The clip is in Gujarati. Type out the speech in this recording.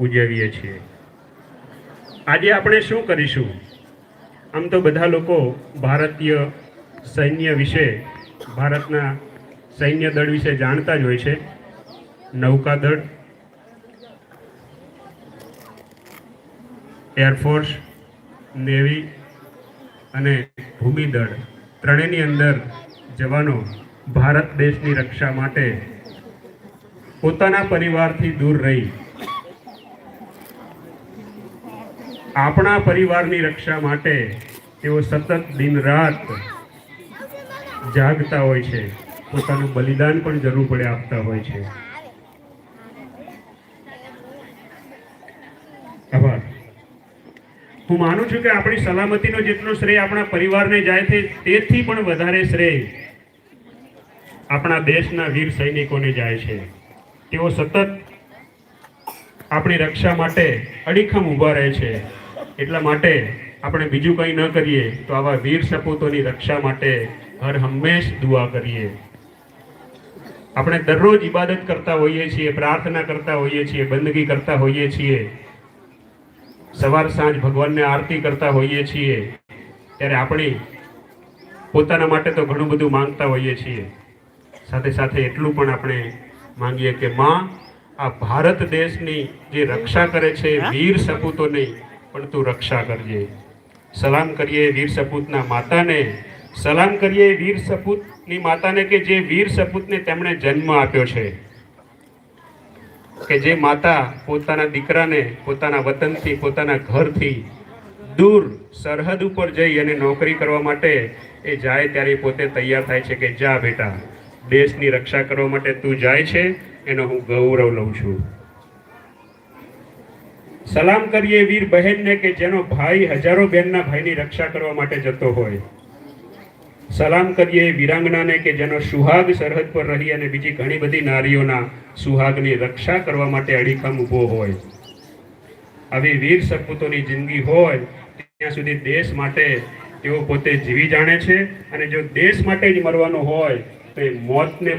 ઉજવીએ છીએ. આજે આપણે શું કરીશું? આમ તો બધા લોકો ભારતીય સૈન્ય વિશે, ભારતના સૈન્ય દળ વિશે જાણતા જ હોય છે. નૌકાદળ એરફોર્સ નેવી અને ભૂમિદળ ત્રણેયની અંદર જવાનો ભારત દેશની રક્ષા માટે પોતાના પરિવારથી દૂર રહી આપણા પરિવારની રક્ષા માટે તેઓ સતત દિન રાત જાગતા હોય છે. પોતાનું બલિદાન પણ જરૂર પડે આપતા હોય છે. આભાર. હું માનું છું કે આપણી સલામતીનો જેટલો શ્રેય આપણા પરિવારને જાય છે, તેથી પણ વધારે શ્રેય આપણા દેશના વીર સૈનિકોને જાય છે. તેઓ સતત આપણી રક્ષા માટે અડીખમ ઊભા રહે છે. એટલા માટે આપણે બીજું કંઈ ન કરીએ તો આવા વીર સપૂતોની રક્ષા માટે હર હંમેશ દુઆ કરીએ. આપણે દરરોજ ઇબાદત કરતા હોઈએ છીએ પ્રાર્થના કરતા હોઈએ છીએ બંદગી કરતા હોઈએ છીએ. સવાર સાંજ ભગવાનને આરતી કરતા હોઈએ છીએ. ત્યારે આપણી પોતાના માટે તો ઘણું બધું માંગતા હોઈએ છીએ. સાથે સાથે એટલું પણ આપણે માંગીએ કે માં આ ભારત દેશની જે રક્ષા કરે છે વીર સપૂતોની પણ તું રક્ષા કરજે. સલામ કરીએ વીર સપૂતના માતાને. સલામ કરીએ વીર સપૂતની માતાને કે જે વીર સપૂતને તેમણે જન્મ આપ્યો છે. કે જે માતા પોતાના દીકરાને, પોતાના વતનથી, પોતાના ઘરથી દૂર સરહદ ઉપર જઈ અને નોકરી કરવા માટે એ જાય ત્યારે પોતે તૈયાર થાય છે કે જા બેટા, દેશની રક્ષા કરવા માટે તું જાય છે, એનો હું ગૌરવ લઉં છું. સલામ કરીએ વીર બહેનને કે જેનો ભાઈ હજારો બહેનના ભાઈની રક્ષા કરવા માટે જતો હોય. સલામ કરીએ વીરાંગનાને કે જેનો સુહાગ સરહદ પર રહી અને બીજી ઘણી બધી નારીઓના સુહાગની રક્ષા કરવા માટે અડીખમ ઊભો હોય. આવી વીર સપૂતોની જિંદગી હોય, ત્યાં સુધી દેશ માટે તેઓ પોતે જીવી જાણે છે અને જો દેશ માટે જ મરવાનું હોય, તો એ મોતને